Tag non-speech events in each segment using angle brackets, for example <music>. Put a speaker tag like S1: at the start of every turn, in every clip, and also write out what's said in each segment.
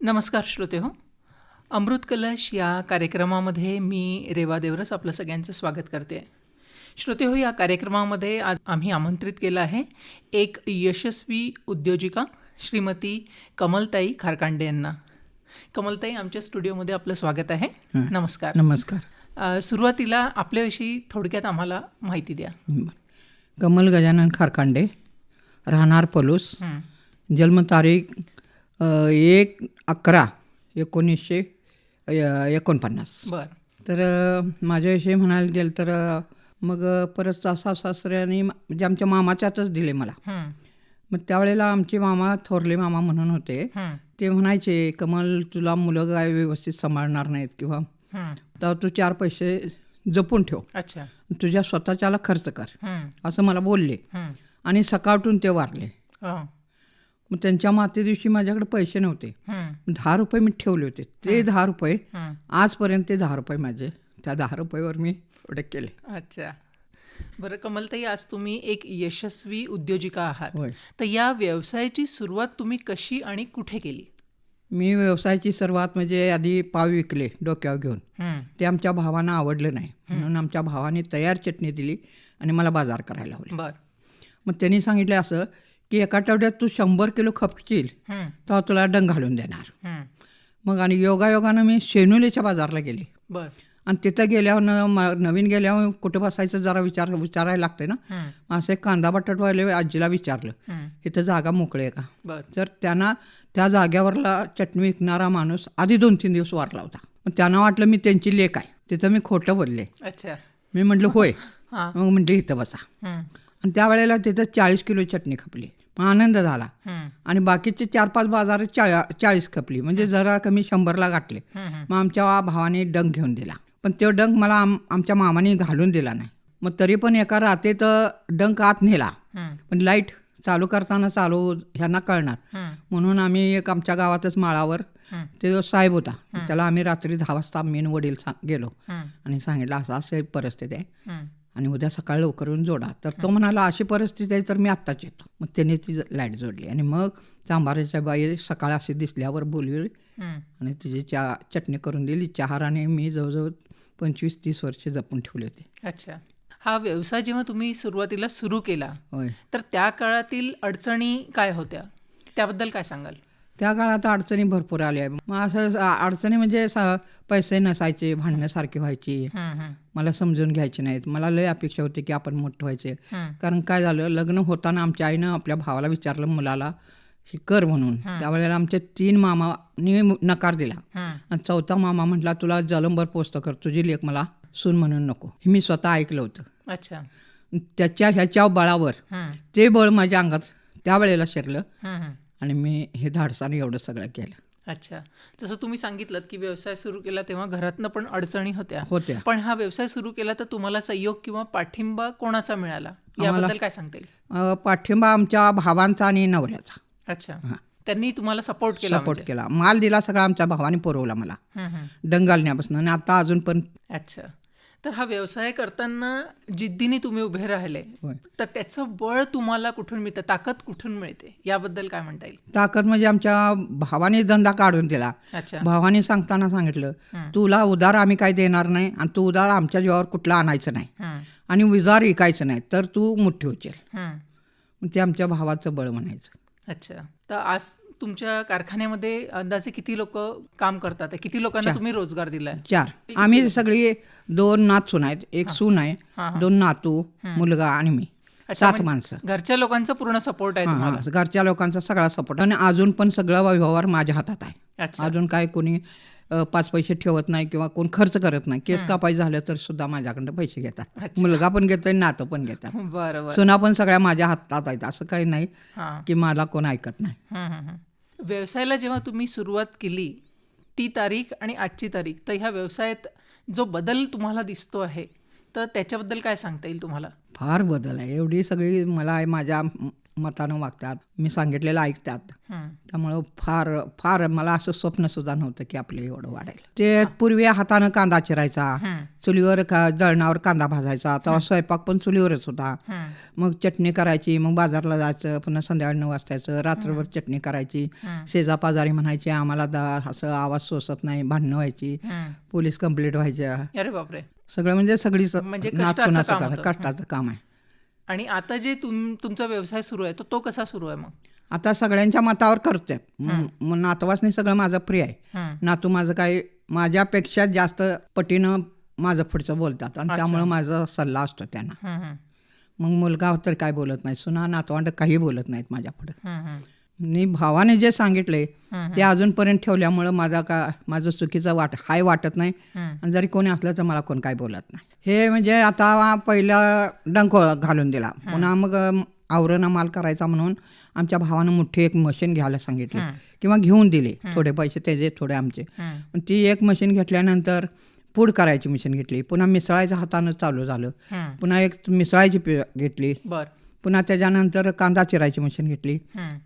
S1: नमस्कार श्रोते हो. अमृत कलश या कार्यक्रमामध्ये मी रेवा देवरस आपलं सगळ्यांचं स्वागत करते. श्रोते हो या कार्यक्रमामध्ये आज आम्ही आमंत्रित केलं आहे एक यशस्वी उद्योजिका श्रीमती कमलताई खारकांडे यांना. कमलताई आमच्या स्टुडिओमध्ये आपलं स्वागत आहे. नमस्कार.
S2: नमस्कार.
S1: सुरुवातीला आपल्याविषयी थोडक्यात आम्हाला माहिती द्या.
S2: कमल गजानन खारकांडे राहणार पलूस. जन्मतारीख एक अकरा एकोणीसशे एकोणपन्नास
S1: बरं
S2: तर माझ्याविषयी म्हणायला गेलं तर मग परत सासा सासऱ्यांनी म्हणजे आमच्या मामाच्यातच दिले मला. मग त्यावेळेला आमचे मामा थोरले मामा म्हणून होते. ते म्हणायचे कमल तुला मुलं काय व्यवस्थित सांभाळणार नाहीत किंवा
S1: हं.
S2: तर तू चार पैसे जपून ठेव
S1: अच्छा
S2: तुझ्या स्वतःच्याला खर्च कर. असं मला बोलले. आणि सकाळतून ते वारले. मग त्यांच्या माते दिवशी माझ्याकडे पैसे नव्हते. दहा रुपये मी ठेवले होते. ते दहा रुपये. आजपर्यंत ते दहा रुपये माझे त्या दहा रुपयावर मी थोडे केले.
S1: अच्छा. बरं कमलताई आज तुम्ही एक यशस्वी उद्योजिका आहात. तर या व्यवसायाची सुरुवात तुम्ही कशी आणि कुठे केली?
S2: मी व्यवसायाची सुरुवात म्हणजे आधी पाव विकले डोक्यावर घेऊन. ते आमच्या भावांना आवडलं नाही. म्हणून आमच्या भावाने तयार चटणी दिली आणि मला बाजार करायला लावले.
S1: बर.
S2: मग त्यांनी सांगितले असं की एका आठवड्यात तू शंभर किलो खपशील. तेव्हा तुला डंग घालून देणार. मग आणि योगायोगानं मी शेनुलेच्या बाजारला गेले. आणि तिथं गेल्यावर नवीन गेल्यावर कुठं बसायचं जरा विचार विचारायला लागते ना. मग असं एक कांदा बटाटवाले आजीला विचारलं. इथं जागा मोकळी आहे का? तर त्यांना त्या जाग्यावरला चटणी विकणारा माणूस आधी दोन तीन दिवस वारला होता. मग त्यांना वाटलं मी त्यांची लेख आहे. तिथं मी खोटं बोलले.
S1: अच्छा.
S2: मी म्हटलं होय. मग म्हणले इथं बसा. आणि त्यावेळेला तिथं चाळीस किलो चटणी खपली. आनंद झाला. आणि बाकीचे चार पाच बाजार चाळीस खपली म्हणजे जरा कमी शंभरला गाठले. मग आमच्या भावाने डंग घेऊन दिला पण तो डंग मला आम आमच्या मामाने घालून दिला नाही मग तरी पण एका रात्रीत डंक आत नेला. पण लाइट चालू करताना चालू ह्यांना कळणार. म्हणून आम्ही एक आमच्या गावातच माळावर. ते साहेब होता त्याला आम्ही रात्री दहा वाजता मेन वडील गेलो. आणि सांगितलं असं असं परिस्थिती आहे. आणि उद्या सकाळी लवकर येऊन जोडा. तर तो म्हणाला अशी परिस्थिती आहे तर मी आत्ताच येतो. मग त्याने ती लाइट जोडली आणि मग चांभाराच्या बाई सकाळ अशी दिसल्यावर बोलली. आणि तिची चहा चटणी करून दिली. चहाराने मी जवळजवळ पंचवीस तीस वर्षे जपून ठेवले होते.
S1: अच्छा. हा व्यवसाय जेव्हा तुम्ही सुरुवातीला सुरू केला
S2: होय.
S1: तर त्या काळातील अडचणी काय होत्या? त्याबद्दल काय सांगाल?
S2: त्या काळात अडचणी भरपूर आल्या मग असं अडचणी म्हणजे पैसे नसायचे भांडण्यासारखे व्हायची.
S1: हं.
S2: मला समजून घ्यायचे नाहीत मला लय अपेक्षा होती की आपण मोठं व्हायचे. कारण काय झालं लग्न होताना आमच्या आईनं आपल्या भावाला विचारलं मुलाला हे कर म्हणून त्यावेळेला आमचे तीन मामानी नकार दिला
S1: हं.
S2: आणि चौथा मामा म्हटला तुला जलंबर पोस्त कर तुझी लेख मला सून म्हणून नको हे मी स्वतः ऐकलं होतं
S1: अच्छा
S2: त्याच्या ह्याच्या बळावर. ते बळ माझ्या अंगात त्यावेळेला शिरलं. आणि मी हे धाडसाने एवढं सगळं केलं.
S1: अच्छा. जसं तुम्ही सांगितलं की व्यवसाय सुरू केला तेव्हा घरातनं पण अडचणी होत्या.
S2: होत्या.
S1: पण हा व्यवसाय सुरू केला तर तुम्हाला सहयोग किंवा पाठिंबा कोणाचा मिळाला? याबद्दल काय सांगता येईल?
S2: पाठिंबा आमच्या भावांचा आणि नवऱ्याचा.
S1: अच्छा. त्यांनी तुम्हाला सपोर्ट केला
S2: सपोर्ट केला. माल दिला सगळा आमच्या भावाने पुरवला मला. डंगालण्यापासून आणि आता अजून पण
S1: अच्छा. तर हा व्यवसाय करताना जिद्दीने तुम्ही उभे राहिले तर त्याचं बळ तुम्हाला कुठून मिळतं? ताकद कुठून मिळते? याबद्दल काय म्हणता येईल?
S2: ताकद म्हणजे आमच्या भावाने धंदा काढून दिला. भावाने सांगताना सांगितलं. तुला उधार आम्ही काय देणार नाही आणि तू उधार आमच्या जीवावर कुठला आणायचं नाही. आणि उधार विकायचं नाही तर तू मोठी
S1: हं.
S2: मग ते आमच्या भावाचं बळ म्हणायचं.
S1: अच्छा. तर आज तुमच्या कारखान्यामध्ये अंदाजे किती लोक काम करतात? किती लोकांना तुम्ही रोजगार दिलाय?
S2: चार. आम्ही सगळी दोन नात सून आहेत. एक सून आहे दोन नातू मुलगा आणि मी. सात
S1: म्हणजे
S2: माणसं.
S1: घरच्या लोकांचा पूर्ण सपोर्ट आहे.
S2: घरच्या लोकांचा सगळा सपोर्ट आणि अजून पण सगळा व्यवहार माझ्या हातात आहे. अजून काय कोणी पाच पैसे ठेवत नाही किंवा कोण खर्च करत नाही. केस कापायचं झालं तर सुद्धा माझ्याकडनं पैसे घेतात. मुलगा पण घेतोय नातं पण घेतात. सुना पण सगळ्या माझ्या हातात आहेत. असं काही नाही की मला कोण ऐकत नाही.
S1: व्यवसायाला जेव्हा तुम्ही सुरुवात केली ती तारीख आणि आजची तारीख तर ह्या व्यवसायात जो बदल तुम्हाला दिसतो आहे तर त्याच्याबद्दल काय सांगता येईल तुम्हाला?
S2: फार बदल आहे. एवढी सगळी मला माझ्या मतानं वागतात मी सांगितलेलं ऐकतात. त्यामुळं फार फार मला असं स्वप्न सुद्धा नव्हतं की आपलं एवढं वाढेल ते पूर्वी हातानं कांदा चिरायचा. चुलीवर का जळणावर कांदा भाजायचा तेव्हा स्वयंपाक पण चुलीवरच होता. मग चटणी करायची मग बाजारला जायचं पुन्हा संध्याकाळी नऊ वाजतायचं रात्रभर चटणी करायची. शेजापाजारी म्हणायचे आम्हाला असं आवाज सोसत नाही भांडणं व्हायची. पोलीस कंप्लीट व्हायच्या
S1: अरे बापरे
S2: सगळं म्हणजे सगळीच
S1: म्हणजे. कष्टाचं काम
S2: आहे
S1: आणि आता जे तुम तुमचा व्यवसाय सुरू आहे तो तो कसा सुरू आहे मग?
S2: आता सगळ्यांच्या मतावर करतात मग नातवासनी सगळं माझं प्रिय आहे. नातू माझं काही माझ्यापेक्षा जास्त पटीनं माझं पुढचं बोलतात आणि त्यामुळं माझा सल्ला असतो त्यांना. मग मुलगा तर काय बोलत नाही सुना नातवांड काही बोलत नाहीत माझ्या पुढे. मी भावाने जे सांगितले ते अजूनपर्यंत ठेवल्यामुळं माझा का माझं चुकीचं वाट हाय वाटत नाही. आणि जरी कोणी असलं तर मला कोण काय बोलत नाही. हे म्हणजे आता पहिलं डंक घालून दिला. पुन्हा मग आवरण माल करायचा म्हणून आमच्या भावानं मोठी एक मशीन घ्यायला सांगितली. किंवा घेऊन दिली. थोडे पैसे त्याचे थोडे आमचे. ती एक मशीन घेतल्यानंतर पूड करायची मशीन घेतली. पुन्हा मिसळायचं हातानं चालू झालं. पुन्हा एक मिसळायची घेतली.
S1: बर.
S2: पुन्हा त्याच्यानंतर कांदा चिरायची मशीन घेतली.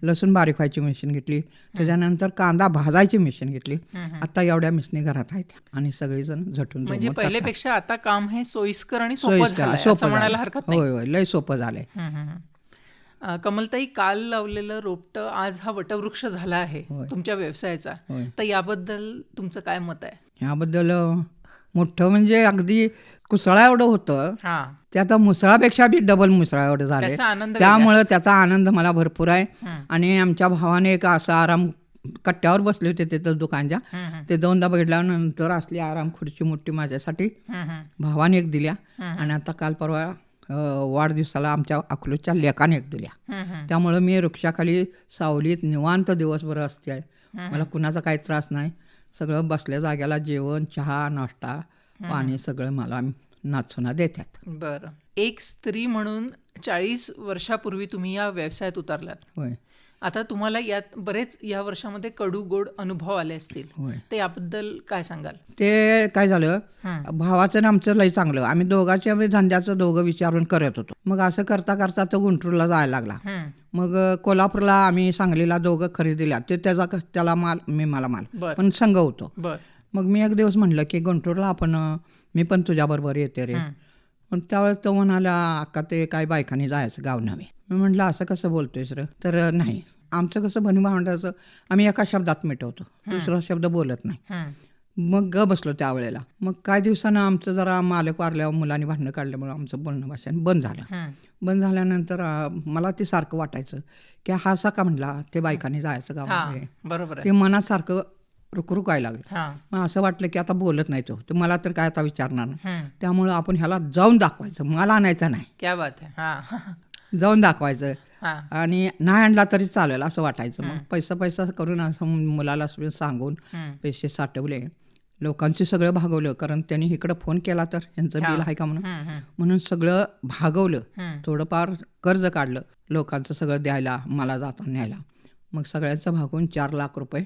S2: लसूण बारीक व्हायची मशीन घेतली. त्याच्यानंतर कांदा भाजायची मशीन घेतली. आता एवढ्या मिशनी घरात आहेत आणि सगळेजण झटून
S1: म्हणजे पहिल्यापेक्षा आता काम हे सोयीस्कर आणि सोपं म्हणायला. हरकत
S2: होय होय लय सोपं झालंय.
S1: कमलताई काल लावलेलं रोपटं आज हा वटवृक्ष झाला आहे. तुमच्या व्यवसायाचा. तर याबद्दल तुमचं काय मत आहे?
S2: ह्याबद्दल अं, मोठं म्हणजे कुसळा एवढं होतं. ते आता मुसळापेक्षा बी डबल मुसळा एवढं झाले त्यामुळं त्याचा आनंद मला भरपूर आहे. आणि आमच्या भावाने एक असा आराम कट्ट्यावर बसले होते तिथं दुकानच्या. ते दोनदा बघितल्यानंतर असली आराम खुर्ची मोठी माझ्यासाठी. भावाने एक दिल्या. आणि आता काल परवा वाढदिवसाला आमच्या अकलूजच्या लेकाने एक दिल्या. त्यामुळं मी वृक्षाखाली सावलीत निवांत दिवसभर असते मला कुणाचा काही त्रास नाही सगळं बसल्या जाग्याला जेवण चहा नाश्ता पाणी सगळं मला नाचुना देतात
S1: बरं. एक स्त्री म्हणून चाळीस वर्षापूर्वी तुम्ही या व्यवसायात उतरलात.
S2: होय.
S1: आता तुम्हाला यात बरेच या वर्षामध्ये कडू गोड अनुभव आले असतील. तर याबद्दल काय सांगाल?
S2: ते काय झालं. भावाचं आणि आमचं लय चांगलं. आम्ही दोघांच्या धंद्याचं दोघं विचारून करत होतो. मग असं करता करता तो गुंटूरला जायला लागला. मग कोल्हापूरला आम्ही सांगलीला दोघं खरेदीला. ते त्याचा त्याला माल मी मला माल. पण संघ होतो. मग मी एक दिवस म्हणलं की गुंटूरला आपण मी पण तुझ्याबरोबर येते रे. पण त्यावेळेस तो म्हणाला अक्का ते काय बायकांनी जायचं गाव नव्हे. मी म्हटलं असं कसं बोलतोयस रे? तर नाही. आमचं कसं भावंडाचं आम्ही एका शब्दात मिटवतो. दुसरा शब्द बोलत नाही.
S1: हं.
S2: मग ग बसलो त्यावेळेला. मग काही दिवसानं आमचं जरा मालक वारल्यावर मुलांनी भांडणं काढल्यामुळे आमचं बोलणं भाषा बंद झालं. बंद झाल्यानंतर मला ते सारखं वाटायचं की हा असा का म्हणला ते बायकांनी जायचं गाव.
S1: बरोबर
S2: ते मनात सारखं रुकरुकायला लागलं.
S1: हा.
S2: मग असं वाटलं की आता बोलत नाही तो. तर मला तर काय आता विचारणार नाही. त्यामुळं आपण ह्याला जाऊन दाखवायचं. मला आणायचं नाही.
S1: क्या बात आहे. हा.
S2: जाऊन दाखवायचं.
S1: हा.
S2: आणि नाही आणला तरी चालेल असं वाटायचं. मग पैसा पैसा करून असं मुलाला सांगून. पैसे साठवले. लोकांचे सगळं भागवलं. कारण त्यांनी इकडं फोन केला तर यांचं बिल आहे का म्हणून. म्हणून सगळं भागवलं. थोडंफार कर्ज काढलं. लोकांचं सगळं द्यायला मला जाता न्यायला. मग सगळ्यांचं भागून चार लाख रुपये.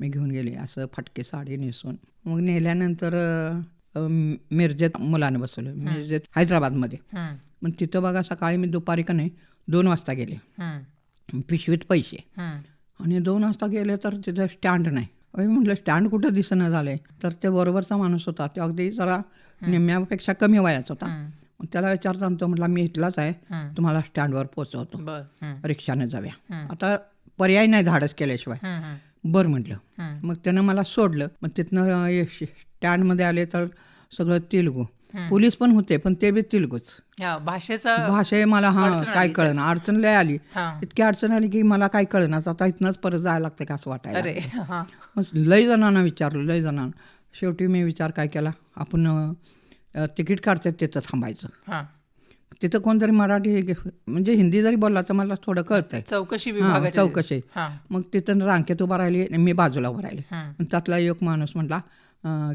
S2: मी घेऊन गेले असं फटके साडी नेसून. मग नेल्यानंतर मिरजेत मुलानं बसवलं. मिरजेत हैदराबादमध्ये. मग तिथं बघा सकाळी मी दुपारी का नाही दोन वाजता गेले. पिशवीत पैसे. आणि दोन वाजता गेले तर तिथं स्टँड नाही. म्हटलं स्टँड कुठं दिसेना झालंय? तर ते बरोबरचा माणूस होता. तो अगदी जरा निम्म्यापेक्षा कमी वयाचा होता. त्याला विचारता तो म्हटला मी इथलाच आहे. तुम्हाला स्टँडवर पोचवतो
S1: हं.
S2: रिक्षाने जाऊया.
S1: हं.
S2: आता पर्याय नाही धाडस केल्याशिवाय. बरं म्हटलं.
S1: मग
S2: त्यानं मला सोडलं. मग तिथनं स्टँडमध्ये आले तर सगळं तेलगू. पोलीस पण होते पण ते बी तेलगूच.
S1: भाषेचा
S2: भाषे मला हा काय कळणं. अडचण लय आली. इतकी अडचण आली की मला काय कळणार आता इथनंच परत जायला लागतं का असं वाटायला.
S1: अरे हा.
S2: मग लय जणांना विचारलं लय जणांना. शेवटी मी विचार काय केला? आपण तिकीट काढतात तिथं थांबायचं. तिथं कोणतरी मराठी म्हणजे हिंदी जरी बोलला तर मला थोडं कळतंय.
S1: चौकशी विभागाच्या
S2: चौकशी. मग तिथं रांकेत उभा राहिली आणि मी बाजूला उभा राहिले. त्यातला एक माणूस म्हटला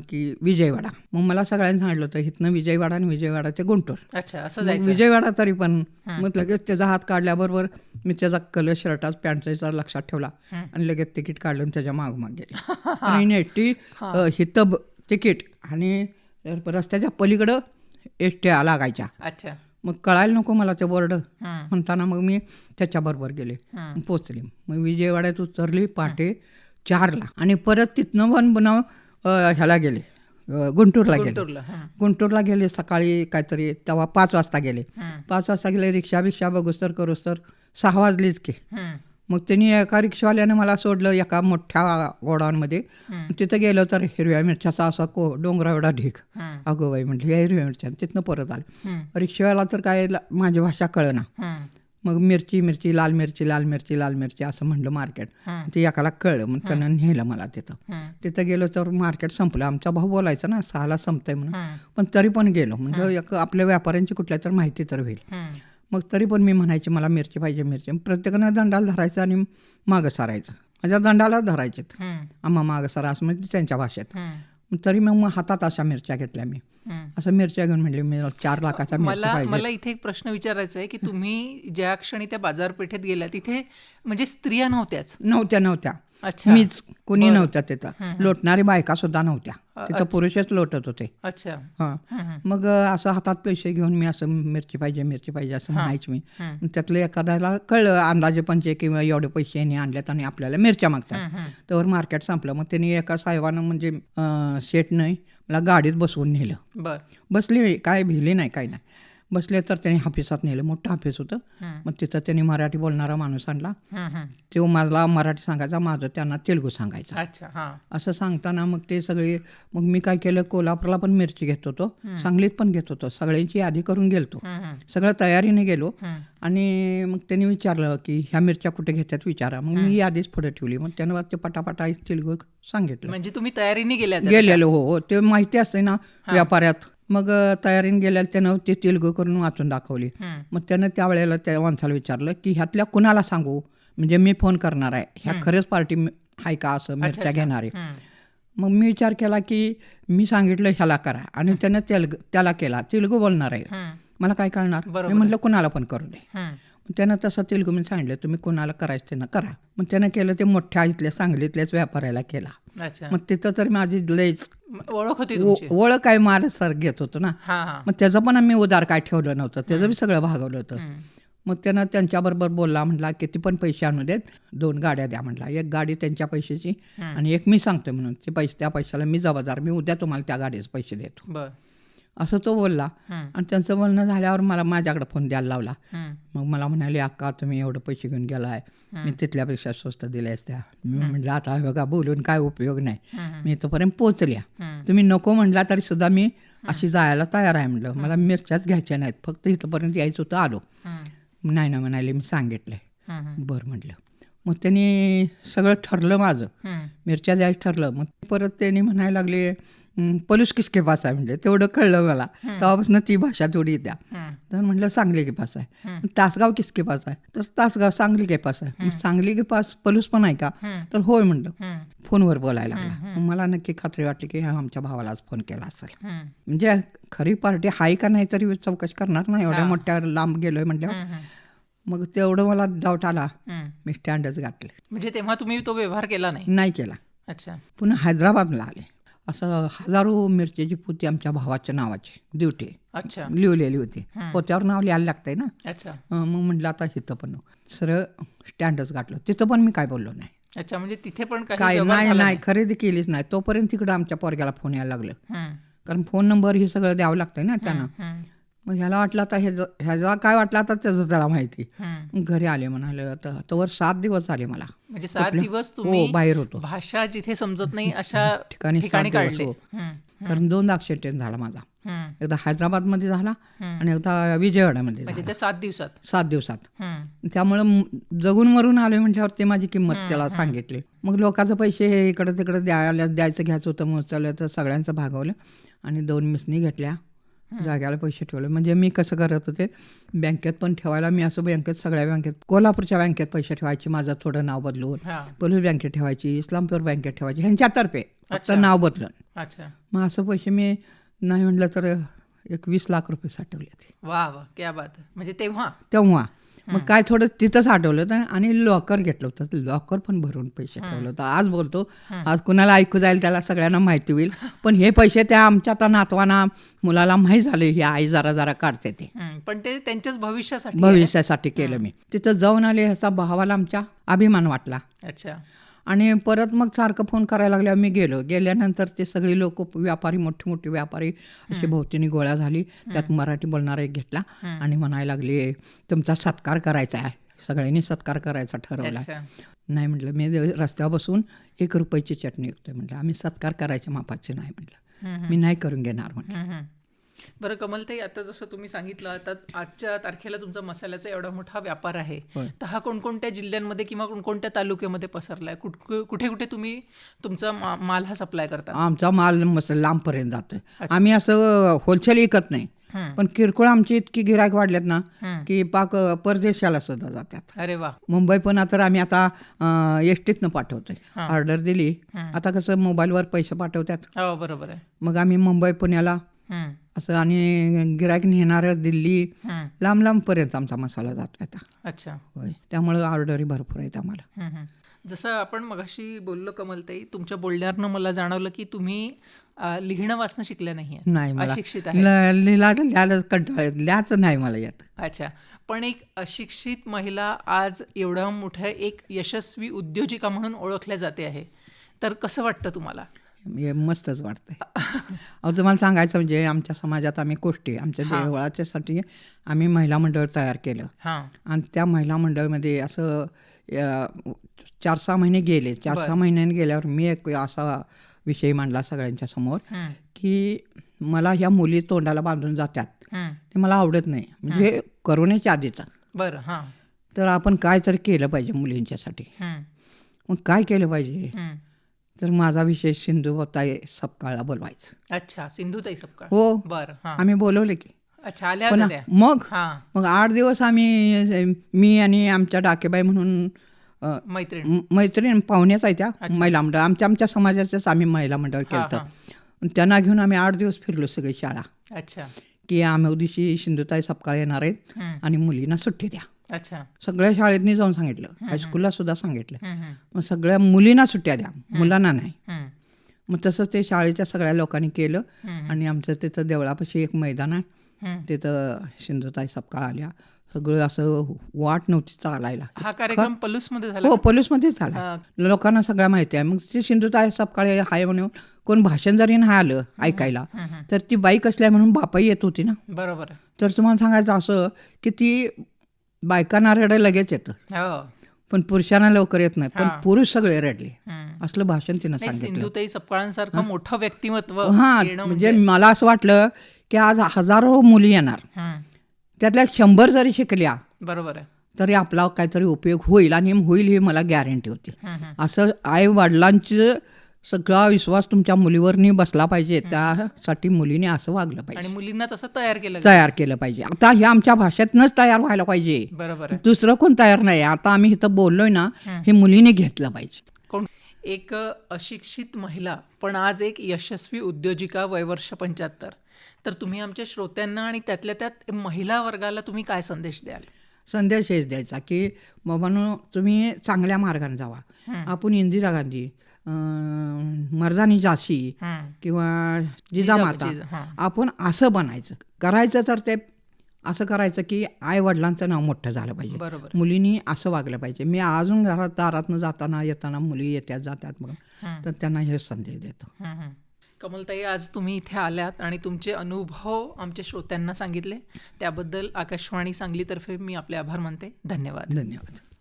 S2: की विजयवाडा. मग मला सगळ्यांनी सांगितलं होतं इथनं विजयवाडा आणि विजयवाडा ते गुंटूर.
S1: अच्छा असं
S2: विजयवाडा तरी पण. मग लगेच त्याचा हात काढल्याबरोबर मी त्याचा कलर शर्टाच पॅन्टचा लक्षात ठेवला. आणि लगेच तिकीट काढलं आणि त्याच्या माग माग गेले <laughs> आणि नेटी हिथं ब- तिकीट आणि रस्त्याच्या पलीकडं एस टी लागायच्या.
S1: अच्छा.
S2: मग कळायला नको मला ते बोर्ड.
S1: हं,
S2: म्हणताना मग मी त्याच्याबरोबर गेले. पोचले. मग विजयवाड्यात उतरली पहाटे चारला. आणि परत तिथनं वन बनव ह्याला गेले. गुंटूरला गेले.
S1: गुंटूरला
S2: गेले सकाळी काहीतरी तेव्हा पाच वाजता गेले. पाच वाजता गेले रिक्षा बिक्षा बघूस तर करूस तर सहा वाजलीच की. मग त्यांनी एका रिक्षावाल्यानं मला सोडलं एका मोठ्या गोडाऊनमध्ये. तिथं गेलं तर हिरव्या मिरच्याचा असा को डोंगरा एवढा ढीक
S1: हं,
S2: अगो बाई म्हटली या हिरव्या मिरच्या. तिथनं परत आले. रिक्षावाला तर काय माझी भाषा कळना. मग मिरची मिरची लाल मिरची लाल मिरची लाल मिरची असं म्हणलं मार्केट. ते एकाला कळलं मग त्यानं नेलं मला तिथं. तिथं गेलो तर मार्केट संपलं. आमचा भाऊ बोलायचा ना सहाला संपतंय म्हणून. पण तरी पण गेलो. म्हणजे एक आपल्या व्यापाऱ्यांची कुठल्या तर माहिती तर होईल. मग तरी पण मी म्हणायचे मला मिरची पाहिजे मिरची. प्रत्येकानं दंडाला धरायचं आणि मागं सारायचं. माझ्या दंडाला धरायचे आम्हा मागं सारा असं म्हणजे त्यांच्या भाषेत. तरी मग मग हातात अशा मिरच्या घेतल्या मी. असं मिरच्या घेऊन म्हणले मी चार लाखाच्या मिरच्या
S1: मला मला इथे एक प्रश्न विचारायचा आहे की तुम्ही ज्या क्षणी त्या बाजारपेठेत गेल्या तिथे म्हणजे स्त्रिया नव्हत्याच?
S2: नव्हत्या नव्हत्या. मीच कोणी नव्हत्या तिथं. लोटणारी बायका सुद्धा नव्हत्या. तिथं पुरुषच लोटत होते.
S1: अच्छा.
S2: हां. मग असं हातात पैसे घेऊन मी असं मिरची पाहिजे मिरची पाहिजे असं म्हणायचं मी. त्यातलं एखाद्याला कळलं अंदाजे पंचे किंवा एवढे पैसे यांनी आणलेत आणि आपल्याला मिरच्या मागतात. तर मार्केट संपलं. मग त्यांनी एका साहेबानं म्हणजे शेट नाही मला गाडीत बसवून नेलं. बसली काय भिली नाही काय नाही. बसले तर त्यांनी हाफिसात नेलं मोठं हाफिस होतं. मग तिथं त्यांनी मराठी बोलणारा माणूस आणला. तो मला मराठी सांगायचा माझं त्यांना तेलगू सांगायचं. असं सांगताना मग ते सगळे मग मी काय केलं कोल्हापूरला पण मिरची घेत होतो सांगलीत पण घेत होतो. सगळ्यांची यादी करून गेलतो. सगळं तयारीने गेलो. आणि मग त्यांनी विचारलं की ह्या मिरच्या कुठे घेतात? विचारा. मग मी यादीच पुढे ठेवली. मग त्यानं ते पटापटा तेलगू सांगितलं.
S1: म्हणजे तुम्ही तयारीने गेल्या त्या
S2: गेलेलो हो हो. ते माहिती असते ना व्यापाऱ्यात. मग तयारीने गेल्याला त्यानं ते तेलगू करून वाचून दाखवली. मग त्यानं त्यावेळेला त्या माणसाला विचारलं की ह्यातल्या कुणाला सांगू? म्हणजे मी फोन करणार आहे. ह्या खरंच पार्टी आहे का असं मिरच्या घेणारे?
S1: हं,
S2: मग मी विचार केला की मी सांगितलं ह्याला करा. आणि त्यानं तेलग त्याला केला. तेलगू बोलणार आहे. मला काय कळणार? मी म्हटलं कुणाला पण करू दे. मग त्यानं तसं तेलगू मी सांगितलं तुम्ही कुणाला करायचं त्यांना करा. मग त्यानं केलं ते मोठ्या इथल्या सांगलीतल्याच व्यापाऱ्याला केला. मग तिथं तर माझी लयच
S1: म- ओळख होती
S2: ओळख काय माल सर घेत होतो ना. मग त्याचं पण आम्ही उदार काय ठेवलं नव्हतं. त्याचं बी सगळं भागवलं होतं. मग त्यानं त्यांच्याबरोबर बोलला म्हटला किती पण पैसे आणू देत दोन गाड्या द्या म्हटला एक गाडी त्यांच्या पैशाची आणि एक मी सांगतो म्हणून. ते पैसे त्या पैशाला मी जबाबदार मी उद्या तुम्हाला त्या गाडीचे पैसे देतो.
S1: बर.
S2: असं तो बोलला. आणि त्यांचं बोलणं झाल्यावर मला माझ्याकडे फोन द्यायला लावला. मग मला म्हणाले अक्का तुम्ही एवढं पैसे घेऊन गेलाय. मी तिथल्यापेक्षा स्वस्त दिले असत्या. मी म्हटलं आता बघा बोलून काय उपयोग नाही. मी इथंपर्यंत पोचल्या. तुम्ही नको म्हटला तरी सुद्धा मी अशी जायला तयार आहे म्हटलं. मला मिरच्याच घ्यायच्या नाहीत. फक्त इथंपर्यंत यायचं होतं आलो. नाही ना म्हणाले मी सांगितलंय. बरं म्हटलं. मग त्यांनी सगळं ठरलं माझं. मिरच्या द्यायचं ठरलं. मग परत त्यांनी म्हणायला लागले "हं, पोलीस किसके पास आहे म्हणजे? तेवढं कळलं मला. तेव्हापासून ती भाषा थोडी द्या तर म्हटलं सांगली के पास आहे. तासगाव किसके पास आहे? तर तासगाव सांगली के पास आहे. सांगली के पास पोलीस पण आहे का. तर होय म्हणलं फोनवर बोलायला लागला. मला नक्की खात्री वाटली की हा आमच्या भावालाच फोन केला असेल. म्हणजे खरी पार्टी आहे का नाही तरी चौकशी करणार नाही एवढ्या मोठ्या लांब गेलोय म्हटल्यावर. मग तेवढं मला डाऊट आला. मी स्टँडच गाठले
S1: म्हणजे तेव्हा तुम्ही तो व्यवहार केला नाही?
S2: नाही केला.
S1: अच्छा.
S2: पुन्हा हैदराबादला आले. असं हजारो मिरचीची पोती आमच्या भावाच्या नावाची ड्युटी
S1: अच्छा.
S2: लिहिलेली होती. पोत्यावर नाव लिहायला लागतंय ना?
S1: अच्छा.
S2: मग म्हटलं आता इथं पण सरळ स्टँडच गाठलं. तिथं पण मी काय बोललो नाही.
S1: अच्छा म्हणजे तिथे पण काही
S2: काय नाही नाही खरेदी केलीच नाही. तोपर्यंत तिकडं आमच्या पोरग्याला फोन यायला लागलं. कारण फोन नंबर हे सगळं द्यावं लागतंय ना त्यांना. मग ह्याला वाटलं आता हे ह्याला काय वाटलं आता त्याचं त्याला माहिती. घरी आले म्हणाले आता तोवर सात दिवस झाले मला.
S1: म्हणजे सात दिवस
S2: हो
S1: तुम्ही
S2: बाहेर होतो.
S1: भाषा जिथे समजत नाही <laughs> अशा
S2: ठिकाणी सात दिवस हो. कारण दोनदा ॲक्सिडेंट झाला माझा. एकदा हैदराबादमध्ये झाला
S1: हं.
S2: आणि एकदा विजयवाड्यामध्ये
S1: म्हणजे
S2: झाला.
S1: सात दिवसात?
S2: सात दिवसात. त्यामुळं जगून मरून आले म्हटल्यावर ते माझी किंमत त्याला सांगितली. मग लोकांचं पैसे हे इकडं तिकडं द्यायला द्यायचं घ्यायचं होतं मग तर सगळ्यांचं भागवलं आणि दोन मिसनी घेतल्या. जाग्याला पैसे ठेवले. म्हणजे मी कसं करत होते बँकेत पण ठेवायला मी असं बँकेत सगळ्या बँकेत कोल्हापूरच्या बँकेत पैसे ठेवायचे माझं थोडं नाव बदलून पोलीस बँकेत ठेवायची इस्लामपूर बँकेत ठेवायची ह्यांच्यातर्फे
S1: अच्छा.
S2: नाव बदलून. मग असं पैसे मी नाही म्हटलं तर एक वीस लाख रुपये साठवले ते
S1: वा वा क्या बात. म्हणजे तेव्हा?
S2: तेव्हा. मग काय थोडं तिथंच आठवलं होतं आणि लॉकर घेतलं होतं. लॉकर पण भरून पैसे ठेवलं होतं. आज बोलतो आज कुणाला ऐकू जाईल त्याला सगळ्यांना माहिती होईल. पण हे पैसे त्या आमच्या आता नातवाना मुलाला माहीत झाले. ही आई जरा जरा काढते ते.
S1: पण ते त्यांच्याच भविष्यासाठी.
S2: भविष्यासाठी केलं मी. तिथं जाऊन आले ह्याचा भावाला आमच्या अभिमान वाटला.
S1: अच्छा.
S2: आणि परत मग सारखं फोन करायला लागल्यावर मी गेलो. गेल्यानंतर ते सगळी लोक व्यापारी मोठे मोठे व्यापारी अशी भोवतीने गोळा झाली. त्यात मराठी बोलणारा एक घेतला आणि म्हणायला लागली तुमचा सत्कार करायचा आहे. सगळ्यांनी सत्कार करायचा ठरवला नाही म्हटलं मी रस्त्यावर बसून एक रुपयाची चटणी विकतोय. म्हटलं आम्ही सत्कार करायच्या मापाचे नाही. म्हटलं मी नाही करून घेणार. म्हटलं.
S1: बरं कमलताई आता जसं तुम्ही सांगितलं आता आजच्या तारखेला तुमचा मसाल्याचा एवढा मोठा व्यापार आहे. तर हा कोणकोणत्या जिल्ह्यांमध्ये किंवा कोणकोणत्या तालुक्यामध्ये पसरलाय? कुठ कुठे कुठे तुम्ही तुमचा मा- माल हा सप्लाय करता?
S2: आमचा माल मस्त लांबपर्यंत जातोय. आम्ही असं होलसेल विकत नाही. पण किरकोळ आमची इतकी गिरायक वाढलेत ना. की पाक परदेशाला सुद्धा जातात
S1: अरे वा.
S2: मुंबई पुन्हा तर आम्ही आता एस टीतनं पाठवतोय. ऑर्डर दिली. आता कसं मोबाईलवर पैसे पाठवतात
S1: हो बरोबर आहे.
S2: मग आम्ही मुंबई पुण्याला असं आणि गिरायक नेणारं दिल्ली
S1: हं.
S2: लांब लांबपर्यंत आमचा मसाला जातो आता
S1: अच्छा.
S2: होय. त्यामुळं ऑर्डरी भरपूर आहेत आम्हाला.
S1: जसं आपण मगाशी बोललो कमलताई तुमच्या बोलण्यावरनं मला जाणवलं की तुम्ही लिहिणं वाचणं शिकल्या नाही
S2: नाही मला.
S1: अशिक्षित
S2: लिहायला कंटाळ लिहायचं नाही मला येत.
S1: अच्छा. पण एक अशिक्षित महिला आज एवढ्या मोठ्या एक यशस्वी उद्योजिका म्हणून ओळखल्या जाते आहे. तर कसं वाटतं तुम्हाला?
S2: हे मस्तच वाटतंय. अहो तुम्हाला सांगायचं म्हणजे आमच्या समाजात आम्ही गोष्टी आमच्या देवळाच्यासाठी आम्ही महिला मंडळ तयार केलं.
S1: हां.
S2: आणि त्या महिला मंडळमध्ये असं अ, चार सहा महिने गेले. चार सहा महिन्याने गेल्यावर मी एक असा विषय मांडला सगळ्यांच्या समोर
S1: हं,
S2: की मला ह्या मुली तोंडाला बांधून जातात
S1: हं.
S2: ते मला आवडत नाही. म्हणजे करोनाच्या आधीचा.
S1: बरं हां.
S2: तर आपण काय तर केलं पाहिजे मुलींच्यासाठी.
S1: हं,
S2: मग काय केलं पाहिजे?
S1: हं.
S2: तर माझा विषय सिंधुताई सपकाळला बोलवायचं.
S1: अच्छा सिंधुताई सपकाळ.
S2: हो.
S1: बरं
S2: आम्ही बोलवले की.
S1: अच्छा आल्या
S2: मग?
S1: हां.
S2: मग आठ दिवस आम्ही मी आणि आमच्या डाकेबाई म्हणून
S1: मैत्रीण.
S2: मैत्रीण पाहुण्याच आहे त्या महिला मंडळ. आमच्या आमच्या समाजाचंच आम्ही महिला मंडळ केलं. तर त्यांना घेऊन आम्ही आठ दिवस फिरलो सगळी शाळा.
S1: अच्छा.
S2: की आम्ही दिवशी सिंधुताई सपकाळ येणार आहेत आणि मुलींना सुट्टी द्या.
S1: अच्छा.
S2: सगळ्या शाळेतनी जाऊन सांगितलं. हायस्कूलला सुद्धा सांगितलं. मग सगळ्या मुलींना सुट्ट्या द्या. मुलांना नाही. मग तसंच ते शाळेच्या सगळ्या लोकांनी केलं. आणि आमचं तिथं देवळापाशी एक मैदान आहे. तिथं सिंधुताई सपकाळ आल्या. सगळं असं वाट नव्हती चालायला.
S1: हा कार्यक्रम पलूसमध्ये झाला
S2: हो पोलीसमध्येच झाला. लोकांना सगळं माहिती आहे. मग ते सिंधुताई सपकाळे हाय म्हणून कोण भाषण जरी नाही आलं ऐकायला. तर ती बाई कसली आहे म्हणून बापाही येत होती ना?
S1: बरोबर.
S2: तर तुम्हाला सांगायचं असं की ती बायकांना रडे लगेच येतं.
S1: हो.
S2: पण पुरुषांना लवकर येत नाही. पण. पुरुष सगळे रडले. असलं भाषण तिनं सांगितलं.
S1: सपकाळांसारखं मोठं व्यक्तिमत्व
S2: हा
S1: येणं
S2: म्हणजे मला असं वाटलं की आज हजारो मुली येणार. त्यातल्या शंभर जरी शिकल्या
S1: बरोबर आहे.
S2: तरी आपला काहीतरी उपयोग होईल आणि होईल ही मला गॅरंटी होती. असं आई वडिलांचं सगळा विश्वास तुमच्या मुलीवरनी बसला पाहिजे. त्यासाठी मुलीने असं वागलं
S1: आणि
S2: पाहिजे
S1: मुलींना तसं तयार केलं.
S2: तयार केलं पाहिजे. आता हे आमच्या भाषेतनंच तयार व्हायला पाहिजे.
S1: बरोबर आहे.
S2: दुसरं कोण तयार नाही आता आम्ही इथं बोललोय ना
S1: हं.
S2: मुलीने घेतलं पाहिजे.
S1: कोण? एक अशिक्षित महिला पण आज एक यशस्वी उद्योजिका वयवर्ष पंच्याहत्तर. तर तुम्ही आमच्या श्रोत्यांना आणि त्यातल्या त्यात महिला वर्गाला तुम्ही काय संदेश द्याल?
S2: संदेश हेच द्यायचा की बाबांनो तुम्ही चांगल्या मार्गाने जावा. आपण इंदिरा गांधी मर्दानी
S1: हं.
S2: किंवा
S1: जिजा-
S2: जिजामाता
S1: जिजा-.
S2: आपण असं बनायचं. करायचं तर ते असं करायचं की आई वडिलांचं नाव मोठं झालं पाहिजे. मुलींनी असं वागलं पाहिजे. मी अजून घरात दारातनं जाताना येताना मुली येत्यात जातात मग. तर त्यांना हे संदेश देतो.
S1: कमलताई आज तुम्ही इथे आल्यात आणि तुमचे अनुभव आमच्या श्रोत्यांना सांगितले. त्याबद्दल आकाशवाणी सांगलीतर्फे मी आपले आभार मानते. धन्यवाद.
S2: धन्यवाद.